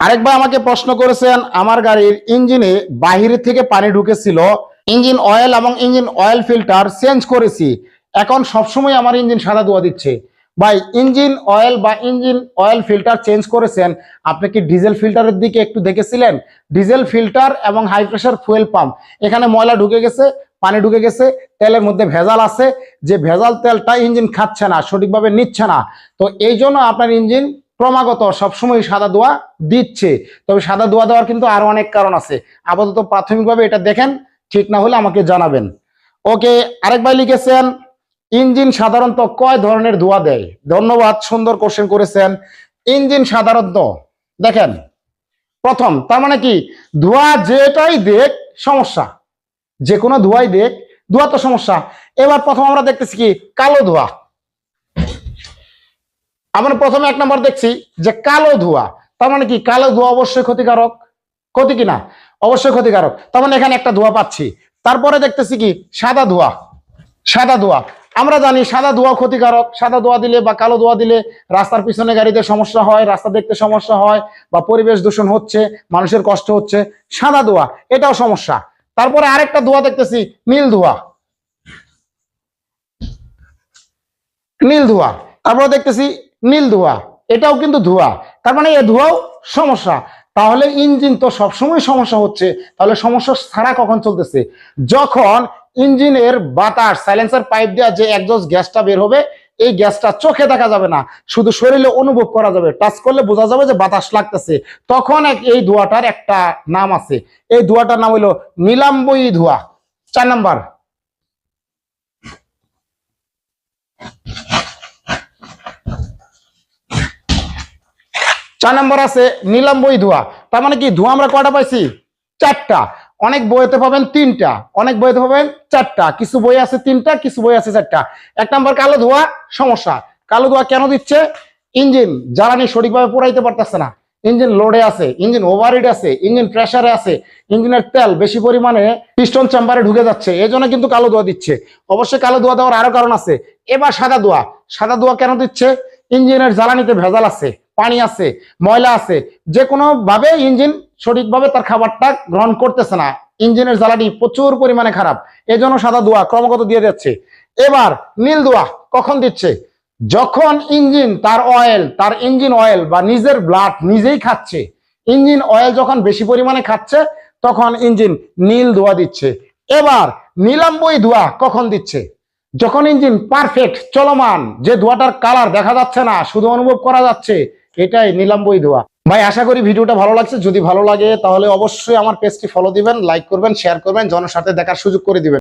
আরেকবার আমাকে প্রশ্ন করেছেন, আমার গাড়ির ইঞ্জিনে বাহির থেকে পানি ঢুকেছিল, ইঞ্জিন অয়েল এবং ইঞ্জিন অয়েল ফিল্টার চেঞ্জ করেছি। এখন সবসময় আমার ইঞ্জিন সাদা ধোয়া দিচ্ছে। ভাই, ইঞ্জিন অয়েল বা ইঞ্জিন অয়েল ফিল্টার চেঞ্জ করেছেন, আপনি কি ডিজেল ফিল্টারের দিকে একটু দেখেছিলেন? ডিজেল ফিল্টার এবং হাই প্রেশার ফুয়েল পাম্প এখানে ময়লা ঢুকে গেছে, পানি ঢুকে গেছে, তেলের মধ্যে ভেজাল আছে, যে ভেজাল তেলটা ইঞ্জিন খাচ্ছে না, সঠিকভাবে নিচ্ছে না। তো এই জন্য আপনার ইঞ্জিন ক্রমাগত সবসময় সাদা দোয়া দিচ্ছে। তবে সাদা দোয়া দেওয়ার কিন্তু আরও অনেক কারণ আছে। আপাতত প্রাথমিকভাবে এটা দেখেন, ঠিক না হলে আমাকে জানাবেন। ওকে আরেক ভাই লিখেছেন, ইঞ্জিন সাধারণত কয় ধরনের ধোয়া দেয়? ধন্যবাদ, সুন্দর কোশ্চেন করেছেন। ইঞ্জিন সাধারণত, দেখেন, প্রথম, তার মানে কি? ধোয়া যেটাই দেখ, সমস্যা। যে কোনো ধোয়াই দেখ ধোয়া তো সমস্যা। এবার প্রথম আমরা দেখতেছি কি? কালো ধোয়া আমরা প্রথমে এক নম্বর দেখছি যে কালো ধোঁয়া, তার মানে কি? কালো ধোঁয়া অবশ্যই ক্ষতিকারক। ক্ষতি কিনা? অবশ্যই ক্ষতিকারক। তার মানে এখানে একটা ধোঁয়া পাচ্ছি। তারপরে দেখতেছি কি? সাদা ধোঁয়া। সাদা ধোঁয়া। আমরা জানি সাদা ধোঁয়া ক্ষতিকারক। সাদা ধোঁয়া দিলে বা কালো ধোঁয়া দিলে রাস্তার পিছনে গাড়িতে সমস্যা হয়, রাস্তা দেখতে সমস্যা হয় বা পরিবেশ দূষণ হচ্ছে, মানুষের কষ্ট হচ্ছে। সাদা ধোঁয়া, এটাও সমস্যা। তারপরে আরেকটা ধোঁয়া দেখতেছি, নীল ধোঁয়া। নীল ধোঁয়া। তারপরে দেখতেছি নীল ধোঁয়া, এটাও কিন্তু ধোঁয়া। তার মানে এ ধোঁয়াও সমস্যা। তাহলে ইঞ্জিন তো সবসময় সমস্যা হচ্ছে, তাহলে সমস্যা ছাড়া কখন চলতেছে? যখন ইঞ্জিনের বাতাস সাইলেন্সার পাইপ দেওয়া যে একজস্ট গ্যাসটা বের হবে, এই গ্যাসটা চোখে দেখা যাবে না, শুধু শরীরে অনুভব করা যাবে টাচ করলে বোঝা যাবে যে বাতাস লাগতেছে। তখন এক- এই ধোঁয়াটার একটা নাম আছে। এই ধোঁয়াটার নাম হলো নিলাম্বয়ী ধোঁয়া। চার নাম্বার। চার নম্বর আছে, নিলাম বই ধোঁয়া। তার মানে কি, ধোঁয়া আমরা কয়টা পাইছি? চারটা। অনেক বইতে পাবেন তিনটা। অনেক বইতে পাবেন চারটা। কিছু বই আছে তিনটা, কিছু বই আছে চারটা। এক নম্বর, কালো ধোঁয়া, সমস্যা। কালো ধোঁয়া কেন দিচ্ছে? ইঞ্জিন, জ্বালানি সঠিকভাবে পোড়াইতে পারতেছে না। ইঞ্জিন লোডে আছে, ইঞ্জিন ওভারহিট আছে, ইঞ্জিন প্রেসারে আছে, ইঞ্জিনের তেল বেশি পরিমাণে পিস্টন চেম্বারে ঢুকে যাচ্ছে। এই জন্য কিন্তু কালো ধোঁয়া দিচ্ছে। অবশ্যই কালো ধোঁয়া দেওয়ার আরও কারণ আছে। এবার সাদা ধোঁয়া। সাদা ধোঁয়া কেন দিচ্ছে? ইঞ্জিনের জ্বালানিতে ভেজাল আছে। পানি আছে, ময়লা আছে যে কোনো ভাবে ইঞ্জিন সঠিকভাবে তার খাবারটা গ্রহণ করতেছে না। ইঞ্জিনের জ্বালানি প্রচুর পরিমাণে খারাপ। এই জন্য সাদা ধোঁয়া ক্রমাগত দিয়ে যাচ্ছে। এবার নীল ধোঁয়া কখন দিচ্ছে? যখন ইঞ্জিন তার অয়েল তার ইঞ্জিন অয়েল বা নিজের ব্লাড নিজেই খাচ্ছে ইঞ্জিন অয়েল যখন বেশি পরিমাণে খাচ্ছে, তখন ইঞ্জিন নীল ধোঁয়া দিচ্ছে। এবার নীলাম্বই ধোঁয়া কখন দিচ্ছে? যখন ইঞ্জিন পারফেক্ট চলমান, যে ধোঁয়াটার কালার দেখা যাচ্ছে না, শুধু অনুভব করা যাচ্ছে এটাই নিলাম বই ধোয়া ভাই, আশা করি ভিডিওটা ভালো লাগছে। যদি ভালো লাগে, তাহলে অবশ্যই আমার পেজটি ফলো দিবেন লাইক করবেন শেয়ার করবেন জনসাথে দেখার সুযোগ করে দিবেন।